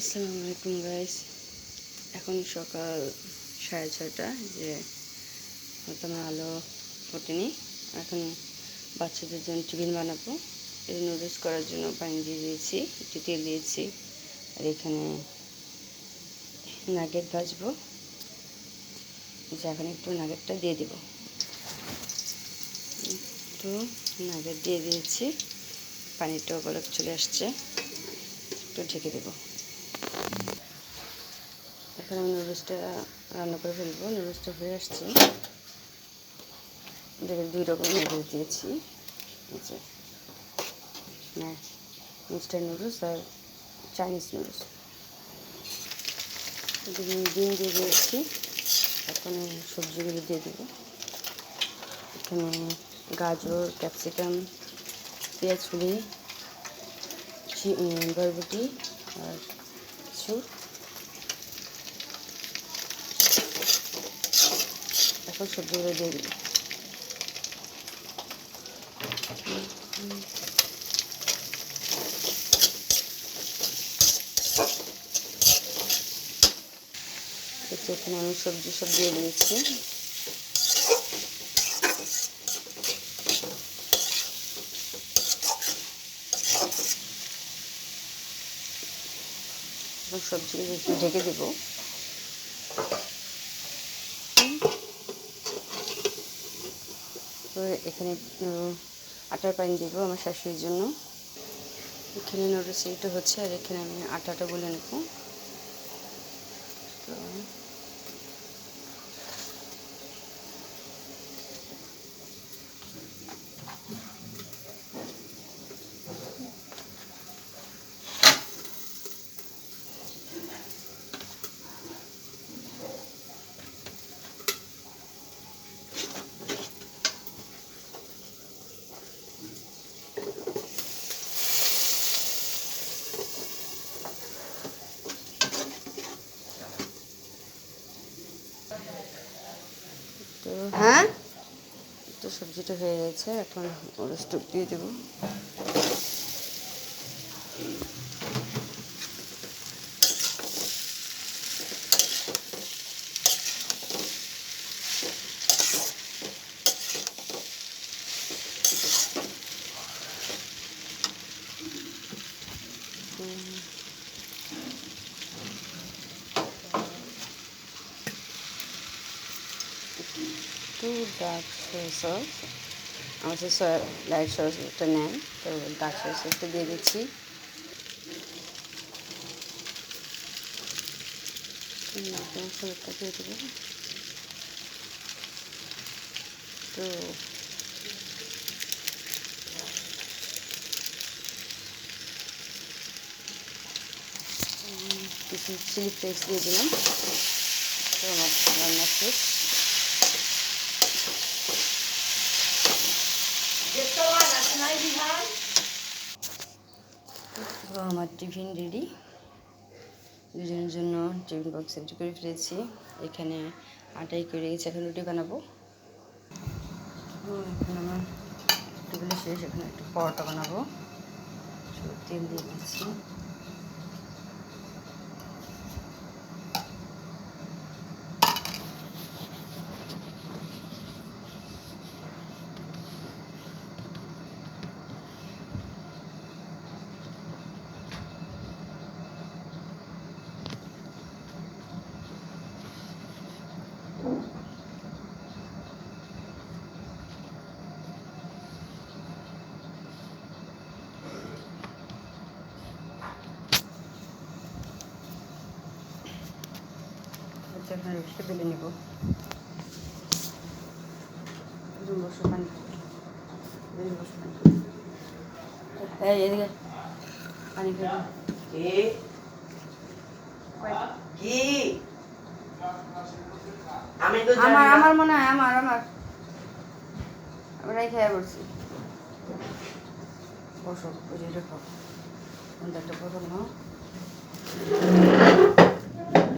আসসালামু আলাইকুম গাইস এখন সকাল সাড়ে ছয়টা, যে হয়তো আমার আলো ফোটেনি। এখন বাচ্চাদের জন্য টিফিন বানাবো। এই নুডলস করার জন্য পানি দিয়ে দিয়েছি, একটু তেল দিয়েছি। আর এখানে নাগেট ভাজবো। যে এখন একটু নাগেটটা দিয়ে দেবো। একটু নাগেট দিয়ে দিয়েছি। পানিটাও গলক চলে আসছে। একটু ঢেকে দেবো। এখন আমি নুডলসটা রান্না করে ফেলব। নুডলসটা হয়ে আসছে। দেখে দুই রকম নুডলস দিয়েছি। হ্যাঁ মিস্টার নুডলস আর চাইনিজ নুডলস ডিম ডিম দিয়ে দিয়েছি। এখন সবজিগুলো দিয়ে দেবো। এখানে গাজর, ক্যাপসিকাম, পেঁয়াজ ফুলি বরবটি আর কিছু এখন সবজিগুলো দিয়ে দিই এখানে আমি সবজি সব দিয়ে দিয়েছি। সবজিগুলো একটু ঢেকে দেবো। এখানে আটার পানি দেবো আমার শাশুড়ির জন্য। এখানে নোটিস এইটা হচ্ছে, আর এখানে আমি আটাটা বলে নেব। তো তো হ্যাঁ? তো সবজিটা হয়ে গেছে এখন ওর স্টোভ দিয়ে দেবো। একটু ডার্ক সস আমার যে লাইট সসটা নেন, তো ডার্ক সস একটু দিয়ে দিচ্ছি। মশলাটা দিয়ে দেবো তো কিছু চিলি ফ্লেক্স দিয়ে দিলাম। তো আমার রান্না শেষ তো আমার টিফিন রেডি দুজনের জন্য টিফিন বক্স রেডি করে ফেলেছি। এখানে আটাই করে গেছি এখন রুটি বানাবো। এখন আমার রুটিগুলো শেষ। এখানে একটু পরোটা বানাবো। তেল দিয়ে দিচ্ছি। হচ্ছে এখন রুটিটা বেলে নেব বসে পানি বসে পানি এই এদিকে পানি কি আমার আমার মনে হয় আমার আমার আমরাই খেয়ে পড়ছি বসো ওই যে রেখো একটা বোতল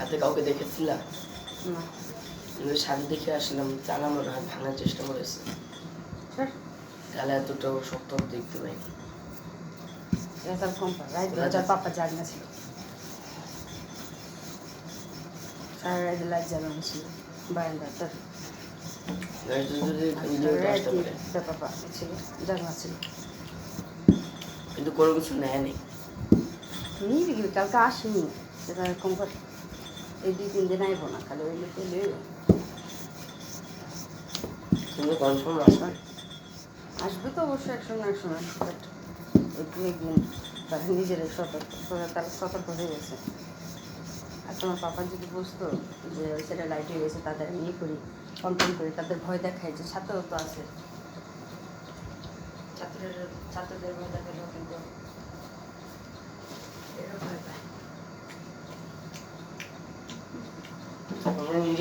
হাতে কাউকে দেখেছিলা না। কিন্তু শাড়ি দেখে আসলাম মনে হয় ভাঙার চেষ্টা করেছে। স্যার তাহলে এতটাও শক্ত দেখতে পাইনি ছিল। সারা লাইট জ্বালানো ছিল বারান্দাটার পাপা ছিল কিন্তু কোনো কিছু নেয় নেই নিবি কি কালকে আসিনি কম করে এই দুই তিন দিন আইব না খালি ওই লোকে লইব কিন্তু কনফার্ম আসবে? আসবে তো অবশ্যই এক সময় এক সময় বাট এই দু একদিন তারা নিজেরাই সতর্ক তারা- তারা সতর্ক হয়ে গেছে। আর তোমার পাপা যদি বুঝতো যে ওই সাইডে লাইট হয়ে গেছে তাদের আমি ইয়ে করি কমপ্লেন করি তাদের ভয় দেখায় যে ছাত্রও তো আছে। ছাত্রের ছাত্রদের ভয় দেখালেও কিন্তু এরা ভয় পায় আমরা নিজেই ভয় পাই আমরা যদি পানি বোতল দিন কালকে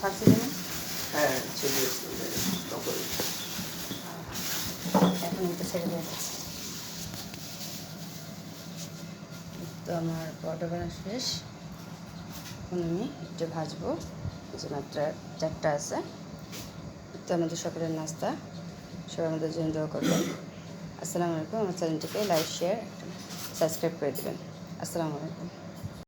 ছাড়ছিলেন না? হ্যাঁ ছেলে তখন এখন ইটা ছেড়ে দিয়ে তো আমার পরোটা বানা শেষ। এখন আমি একটু ভাজবো যে মাত্রা চারটা আছে। তো আমাদের সকালের নাস্তা, সবাই আমাদের জন্য দোয়া করবেন। আসসালামু আলাইকুম, আমার চ্যানেলটিকে লাইক, শেয়ার, সাবস্ক্রাইব করে দেবেন। আসসালামু আলাইকুম।